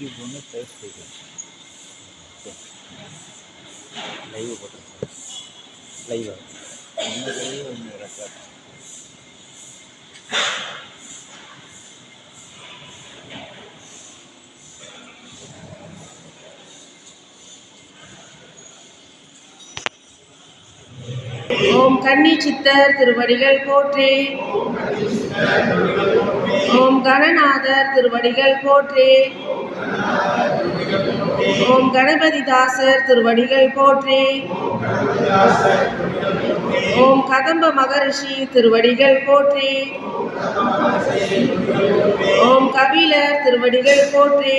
YouTube ஒன்று Facebook live போட்டிருக்கேன் live இந்த லைவ் ஒன்று ரெக்கார்ட் ஓம் கன்னி சித்தர் திருவடிகள் போற்றி. ஓம் கணநாதர் திருவடிகள் போற்றி. ஓம் கணபதி தாசர் திருவடிகள் போற்றி. ஓம் கதம்ப மகரிஷி திருவடிகள் போற்றி. ஓம் கபிலர் திருவடிகள் போற்றி.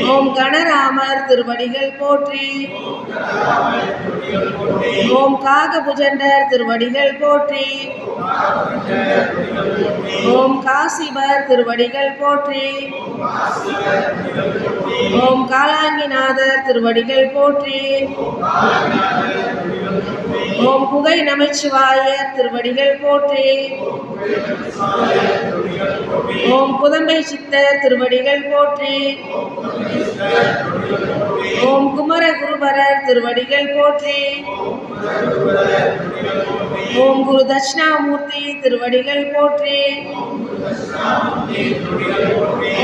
ஓம் கணராமர் திருவடிகள் போற்றி. ஓம் காகபுஜண்டர் திருவடிகள் போற்றி. ஓம் காசிபர் திருவடிகள் போற்றி. ஓம் காலாங்கிநாதர் திருவடிகள் போற்றி. ஓம் புகை நமச்சிவாய திருவடிகள் போற்றி. ஓம் புதம்பை சித்தர் திருவடிகள் போற்றி. ஓம் குமர குருபரர் திருவடிகள் போற்றி. ஓம் குரு தட்சிணாமூர்த்தி திருவடிகள் போற்றி.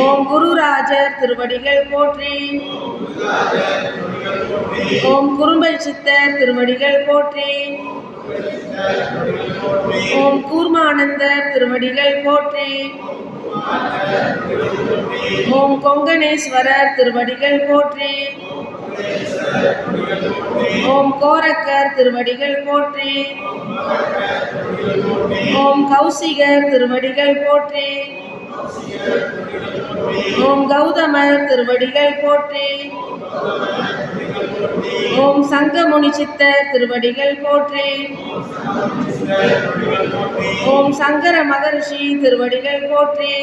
ஓம் குருராஜர் திருவடிகள் போற்றி. ஓம் குறும்பல் சித்தர் திருவடிகள் போற்றி. ஓம் கூர்மானந்தர் திருவடிகள் போற்றி. ஓம் கொங்கணேஸ்வரர் திருவடிகள் போற்றி. ஓம் கோரக்கர் திருவடிகள் போற்றி. ஓம் கௌசிகர் திருவடிகள் போற்றி. ஓம் கௌதமர் திருவடிகள் போற்றி. ஓம் சங்கமுனி சித்தர் திருவடிகள் போற்றி. ஓம் சங்கர மகரிஷி திருவடிகள் போற்றி.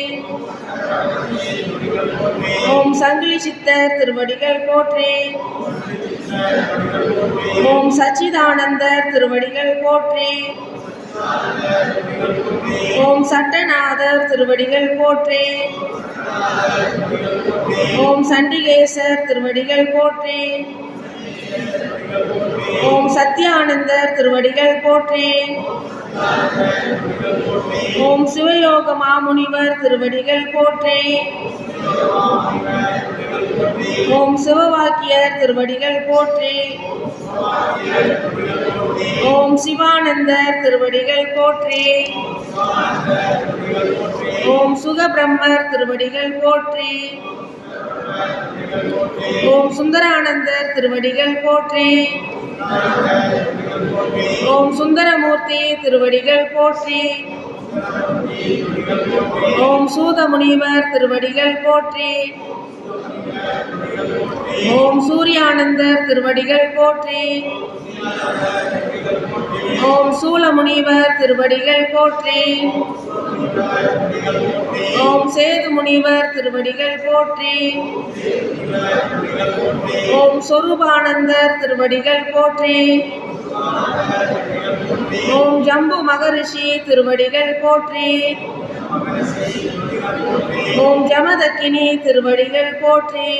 ஓம் சங்கிலி சித்தர் திருவடிகள் போற்றி. ஓம் சச்சிதானந்தர் திருவடிகள் போற்றி. ஓம் சட்டநாதர் திருவடிகள் போற்றி. ஓம் சண்டிகேசர் திருவடிகள் போற்றி. ஓம் சத்யானந்தர் திருவடிகள் போற்றி. ஓம் சிவயோக மாமுனிவர் திருவடிகள் போற்றி. ஓம் சிவவாக்கியர் திருவடிகள் போற்றி. ஓம் சிவானந்தர் திருவடிகள் போற்றி. ஓம் சுகபிரம்மர் திருவடிகள் போற்றி. ஓம் சுந்தரானந்தர் திருவடிகள் போற்றி. ஓம் சுந்தரமூர்த்தி திருவடிகள் போற்றி. ஓம் சூதமுனிவர் திருவடிகள் போற்றி. ஓம் சூரியானந்தர் திருவடிகள் போற்றி. ஓம் சூலமுனிவர் திருவடிகள் போற்றி. ஓம் சேது முனிவர் திருவடிகள் போற்றி. ஓம் சொரூபானந்தர் திருவடிகள் போற்றி. ஓம் ஜம்பு மகரிஷி திருவடிகள் போற்றி. ஓம் ஜமதக்கினி திருவடிகள் போற்றி.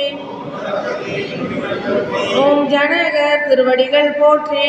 ஓம் ஜனகர் திருவடிகள் போற்றி.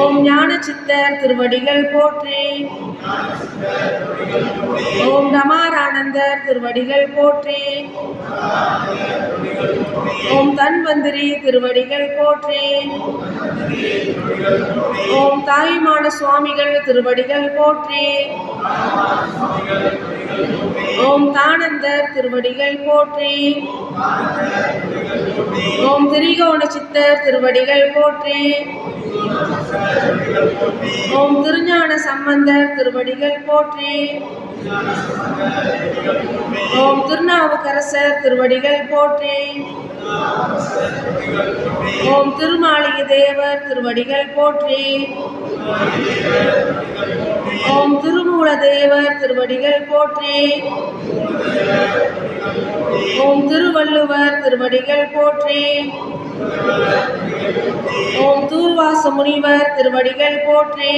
ஓம் ஞான சித்தர் திருவடிகள் போற்றி. ஓம் டமாரானந்தர் திருவடிகள் போற்றி. ஓம் தன்வந்திரி திருவடிகள் போற்றி. ஓம் தாயுமான சுவாமிகள் திருவடிகள் போற்றி. ஓம் தானந்தர் திருவடிகள் போற்றி. ஓம் திரிகோண சித்தர் திருவடிகள் போற்றி. ஓம் திருஞான சம்பந்தர் திருவடிகள் போற்றி. ஓம் திருநாவுக்கரசர் திருவடிகள் போற்றி. ஓம் திருமாளிகை தேவர் திருவடிகள் போற்றி. ஓம் திருமூல தேவர் திருவடிகள் போற்றி. ஓம் திருவள்ளுவர் திருவடிகள் போற்றி. ஓம் தூர்வாச முனிவர் திருவடிகள் போற்றி.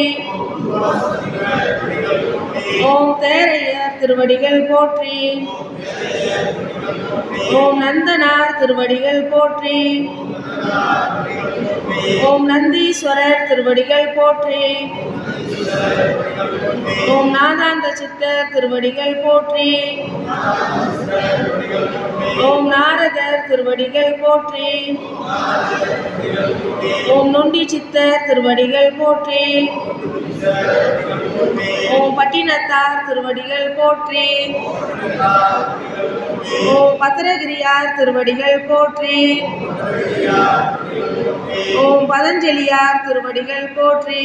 ஓம் தேரையர் திருவடிகள் போற்றி. ஓம் நந்தனார் திருவடிகள் போற்றி. ஓம் நந்தீஸ்வரர் திருவடிகள் போற்றி. ஓம் நாதாந்த சித்தர் திருவடிகள் போற்றி. ஓம் நாரதர் திருவடிகள் போற்றி. ஓம் நொண்டி சித்தர் திருவடிகள் போற்றி. ஓம் பட்டினத்தார் திருவடிகள் போற்றி. ஓ பத்திரகிரியார் திருவடிகள் போற்றி. ஓம் பதஞ்சலியார் திருவடிகள் போற்றி.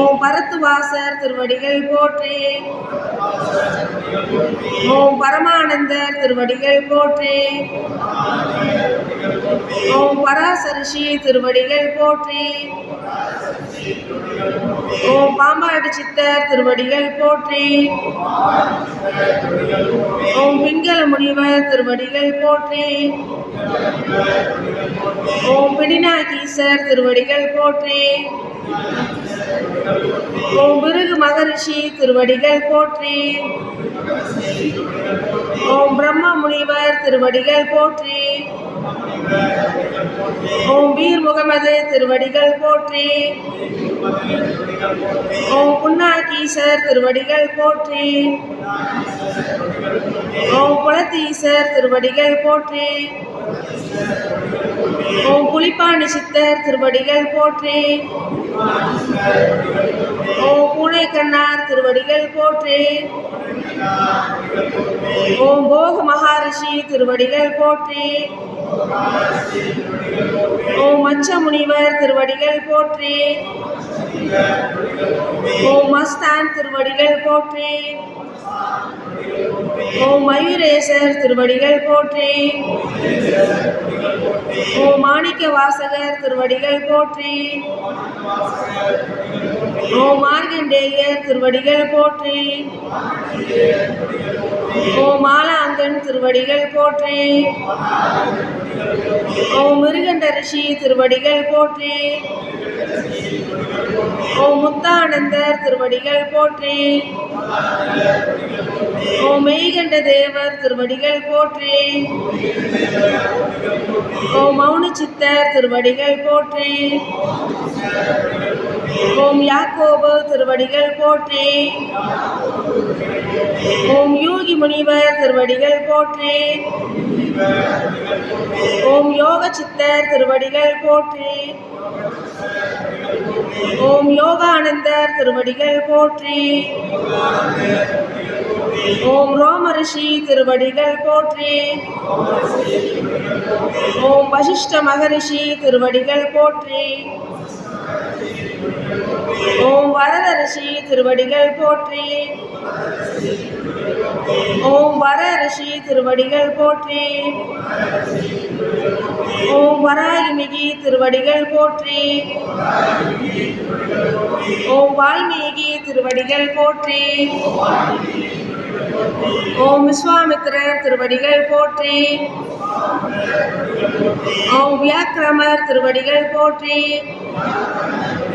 ஓம் பரத்துவாசர் திருவடிகள் போற்றி. ஓம் பரமானந்தர் திருவடிகள் போற்றி. ஓம் பராசரிஷி திருவடிகள் போற்றி. ஓம் பாம்பாடு சித்தர் திருவடிகள் போற்றி. ஓம் பிங்கள முனிவர் திருவடிகள் போற்றி. ஓம் பிடிநாகீசர் திருவடிகள் போற்றி. ஓம் பிருகு மகரிஷி திருவடிகள் போற்றி. ஓம் பிரம்ம முனிவர் திருவடிகள் போற்றி. ஓம் வீர் முகமது திருவடிகள் போற்றி. ஓம் புன்னாகீசர் திருவடிகள் போற்றி. ஓம் குலத்தீசர் திருவடிகள் போற்றி. ஓம் புலிப்பாணி சித்தர் திருவடிகள் போற்றி. ஓம் பூனை கண்ணார் திருவடிகள் போற்றி. ஓம் போக மகாரிஷி திருவடிகள் போற்றி. மச்ச முனிவர் திருவடிகள் போற்றி. ஓம் மஸ்தான் திருவடிகள் போற்றி. ஓம் மயூரேசர் திருவடிகள் போற்றி. ஓம் மாணிக்க வாசகர் திருவடிகள் போற்றி. ஓம் மார்கண்டேயர் திருவடிகள் போற்றி. ஓம் மாலாங்கன் திருவடிகள் போற்றி. ஓம் மிருகண்ட ரிஷி திருவடிகள் போற்றி. ஓம் முத்தானந்தர் திருவடிகள் போற்றி. ஓம் மெய்கண்ட தேவர் திருவடிகள் போற்றி. ஓம் மௌன சித்தர் திருவடிகள் போற்றி. ஓம் யாக்கோபு திருவடிகள் போற்றி. ஓம் யோகி முனிவர் திருவடிகள் போற்றி. ஓம் யோக சித்தர் திருவடிகள் போற்றி. ஓம் யோகானந்தர் திருவடிகள் போற்றி. ஓம் ரோம ரிஷி திருவடிகள் போற்றி. ஓம் வசிஷ்ட மகரிஷி திருவடிகள் போற்றி. ஓம் வரத ரிஷி திருவடிகள் போற்றி. ஓம் வர ரிஷி திருவடிகள் போற்றி. ஓம் வராகிமிகி திருவடிகள் போற்றி. ஓம் வால்மீகி திருவடிகள் போற்றி. ஓம் விஸ்வாமித்திரர் திருவடிகள் போற்றி. ஓம் வியாக்கிரமர் திருவடிகள் போற்றி.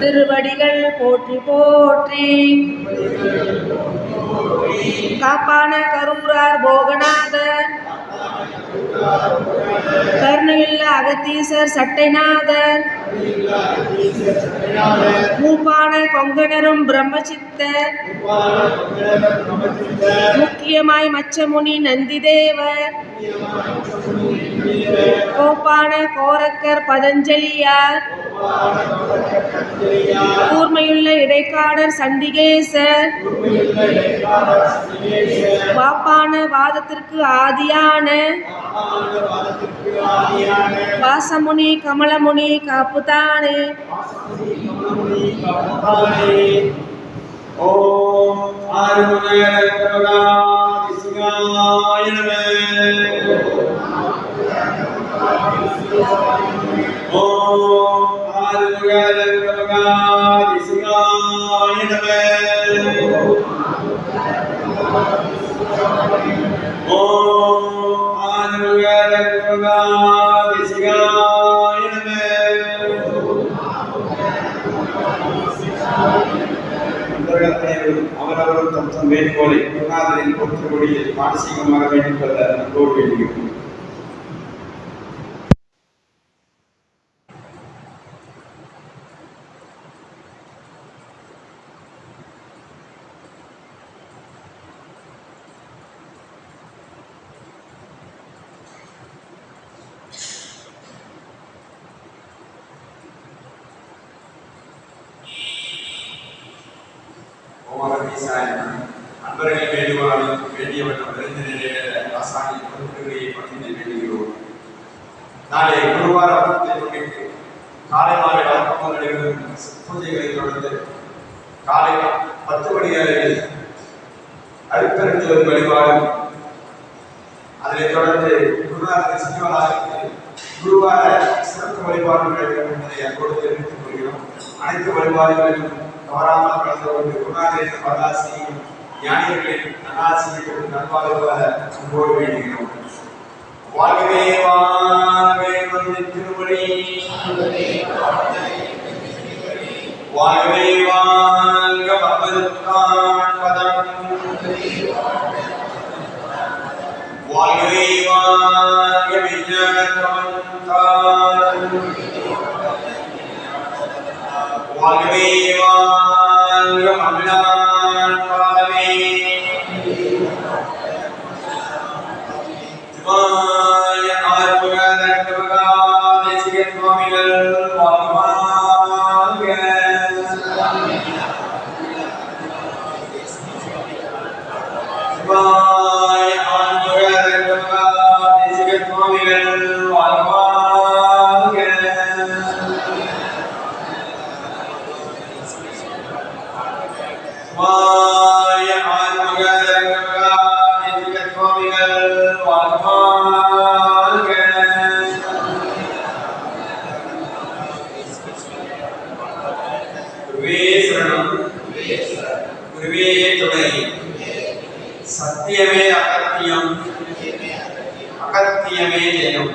திருவடிகள் போற்றி போற்றி. காப்பான கரூரார் போகநாதர் கர்ணவில்ல அகத்தீசர் சட்டைநாதர் மூப்பான கொங்கணரும் பிரம்மசித்தர். முக்கியமாய் மச்சமுனி நந்திதேவர். கோப்பான கோரக்கர் பதஞ்சலியார். கூர்மையுள்ள இடைக்காடர் சண்டிகேசர். வாப்பான வாதத்திற்கு ஆதியான. வாசமுனி கமலமுனி காப்புதானே. ஓம் ஓம் அவரவரும் தம் தம் வேண்டுகோளை குருநாதரின் பொறுத்தபடியில் மானசீகமாக வேண்டிக் கொள்ள அன்போடு வேண்டுகிறோம் அழுத்தறிஞ்சல் வழிபாடு. அதனைத் தொடர்ந்து குருநாதர் சிவராஜுக்கு குருவார சிறப்பு வழிபாடு நடைபெறும் என்பதை அன்போடு தெரிவித்துக் கொள்கிறோம். அனைத்து வழிபாடுகளிலும் தவறாமல் கலந்து கொண்டு குருநாதரின் வரலாசியும் ஞானிகளின் நல்லாசியும் நல்வாழ்வாக அன்போடு வேண்டுகிறோம். வாழ்கவே வாழ்வே வந்து திருமணி வாழ்வே வாழ்க பகவத்தான் பதம் வாழ்கவே வாழ்க விஞ்ஞானத்தவன்தான் குருவே துணை சத்தியமே அகத்தியம். அகத்தியமே ஜெயம்.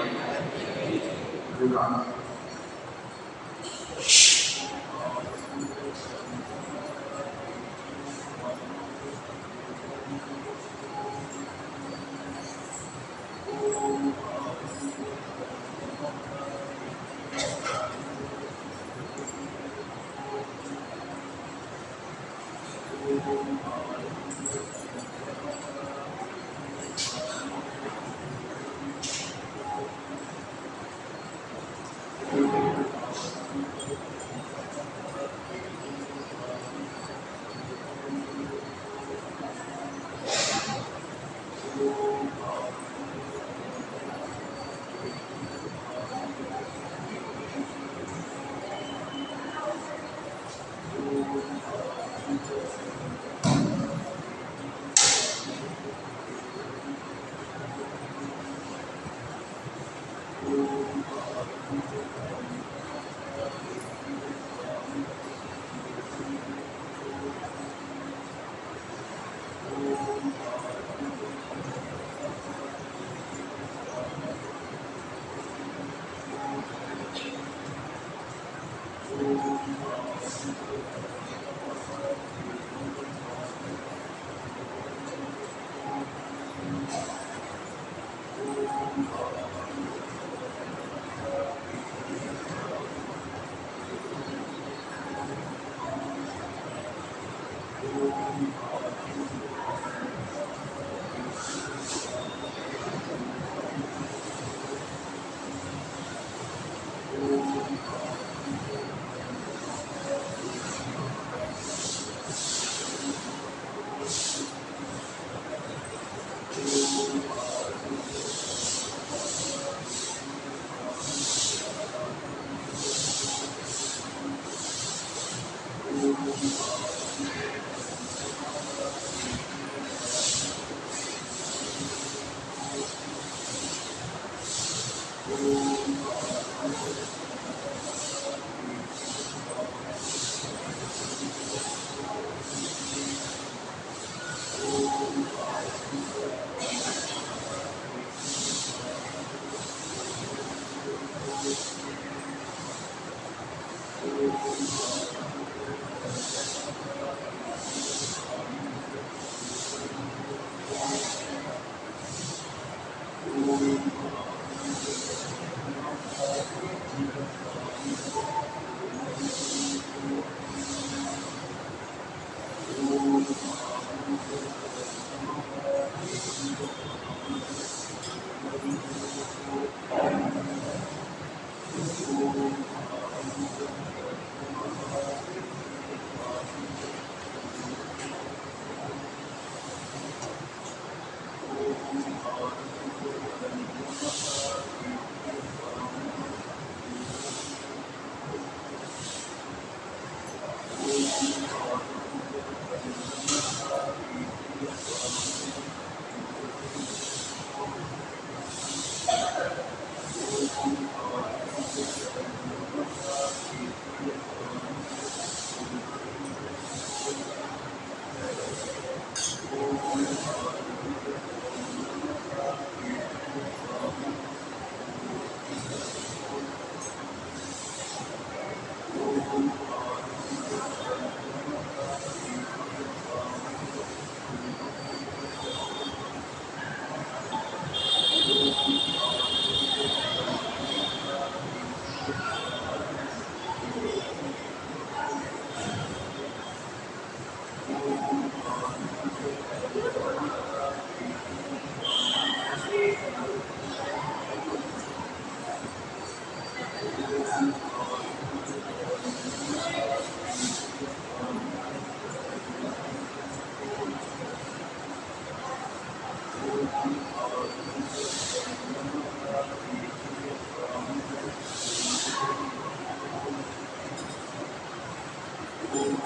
ஓம்